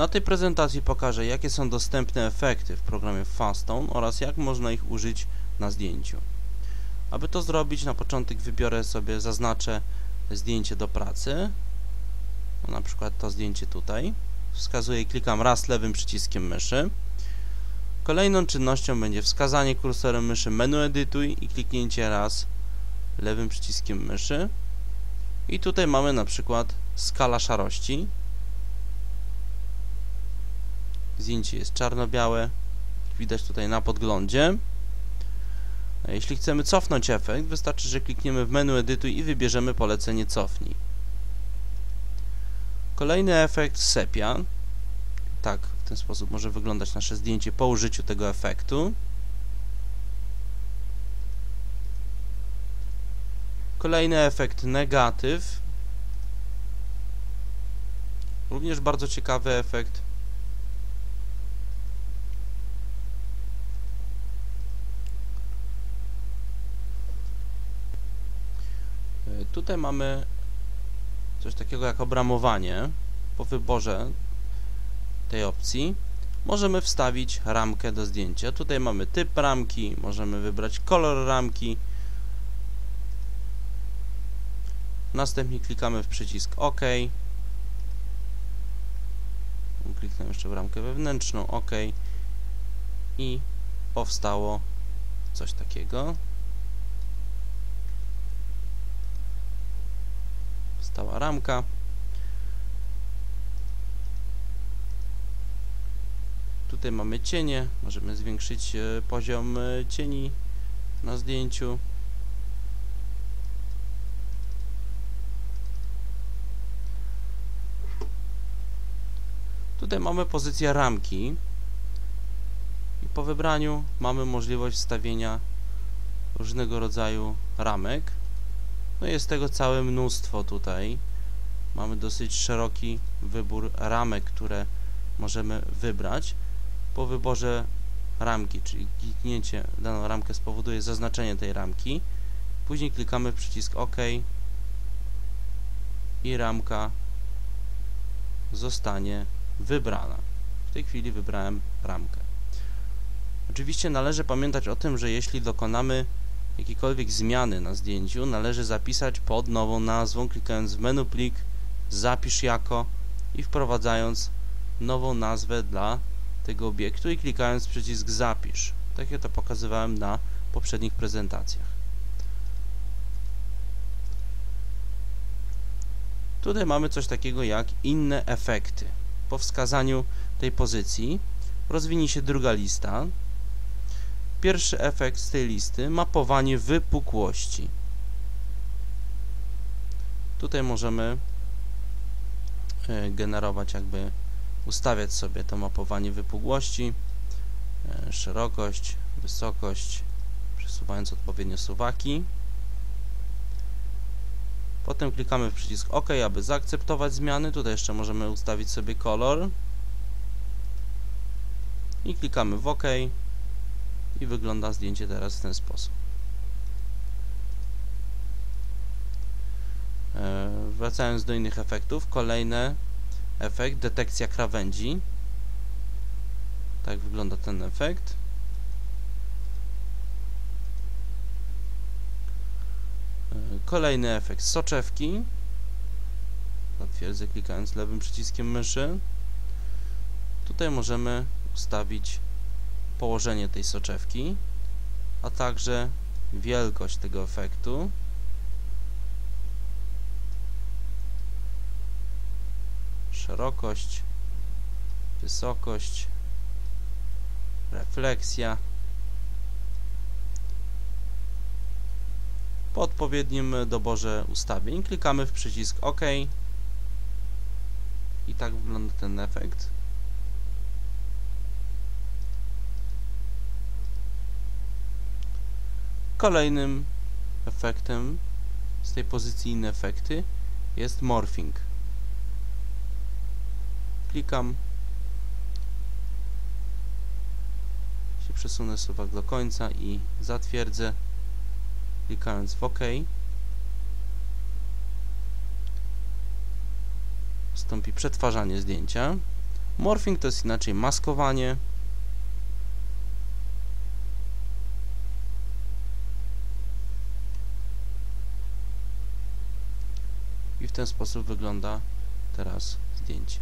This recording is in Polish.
Na tej prezentacji pokażę, jakie są dostępne efekty w programie Fastone oraz jak można ich użyć na zdjęciu. Aby to zrobić, na początek wybiorę sobie, zaznaczę zdjęcie do pracy, no, na przykład to zdjęcie tutaj. Wskazuję i klikam raz lewym przyciskiem myszy. Kolejną czynnością będzie wskazanie kursorem myszy menu edytuj i kliknięcie raz lewym przyciskiem myszy. I tutaj mamy na przykład skala szarości. Zdjęcie jest czarno-białe, widać tutaj na podglądzie. Jeśli chcemy cofnąć efekt, wystarczy, że klikniemy w menu edytuj i wybierzemy polecenie cofnij. Kolejny efekt sepia. Tak, w ten sposób może wyglądać nasze zdjęcie po użyciu tego efektu. Kolejny efekt negatyw. Również bardzo ciekawy efekt. Tutaj mamy coś takiego jak obramowanie. Po wyborze tej opcji możemy wstawić ramkę do zdjęcia. Tutaj mamy typ ramki, możemy wybrać kolor ramki. Następnie klikamy w przycisk OK. Kliknę jeszcze w ramkę wewnętrzną OK i powstało coś takiego. Stała ramka. Tutaj mamy cienie, możemy zwiększyć e, poziom e, cieni na zdjęciu. Tutaj mamy pozycję ramki i po wybraniu mamy możliwość wstawienia różnego rodzaju ramek. No jest tego całe mnóstwo tutaj. Mamy dosyć szeroki wybór ramek, które możemy wybrać. Po wyborze ramki, czyli kliknięcie daną ramkę spowoduje zaznaczenie tej ramki. Później klikamy w przycisk OK i ramka zostanie wybrana. W tej chwili wybrałem ramkę. Oczywiście należy pamiętać o tym, że jeśli dokonamy jakiejkolwiek zmiany na zdjęciu, należy zapisać pod nową nazwą, klikając w menu plik, zapisz jako i wprowadzając nową nazwę dla tego obiektu i klikając przycisk zapisz. Tak jak to pokazywałem na poprzednich prezentacjach. Tutaj mamy coś takiego jak inne efekty. Po wskazaniu tej pozycji rozwinie się druga lista, Pierwszy efekt z tej listy, mapowanie wypukłości. Tutaj możemy e, generować jakby, ustawiać sobie to mapowanie wypukłości, e, szerokość, wysokość, przesuwając odpowiednio suwaki. Potem klikamy w przycisk OK, aby zaakceptować zmiany. Tutaj jeszcze możemy ustawić sobie kolor. I klikamy w OK i wygląda zdjęcie teraz w ten sposób. E, wracając do innych efektów, kolejny efekt, detekcja krawędzi. Tak wygląda ten efekt. E, kolejny efekt soczewki. Zatwierdzę klikając lewym przyciskiem myszy. Tutaj możemy ustawić położenie tej soczewki, a także wielkość tego efektu. Szerokość, wysokość, refleksja. Po odpowiednim doborze ustawień klikamy w przycisk OK i tak wygląda ten efekt. Kolejnym efektem z tej pozycji inne efekty jest morphing. Klikam. Się przesunę suwak do końca i zatwierdzę klikając w OK. Wstąpi przetwarzanie zdjęcia. Morphing to jest inaczej maskowanie. Ten sposób wygląda teraz zdjęcie.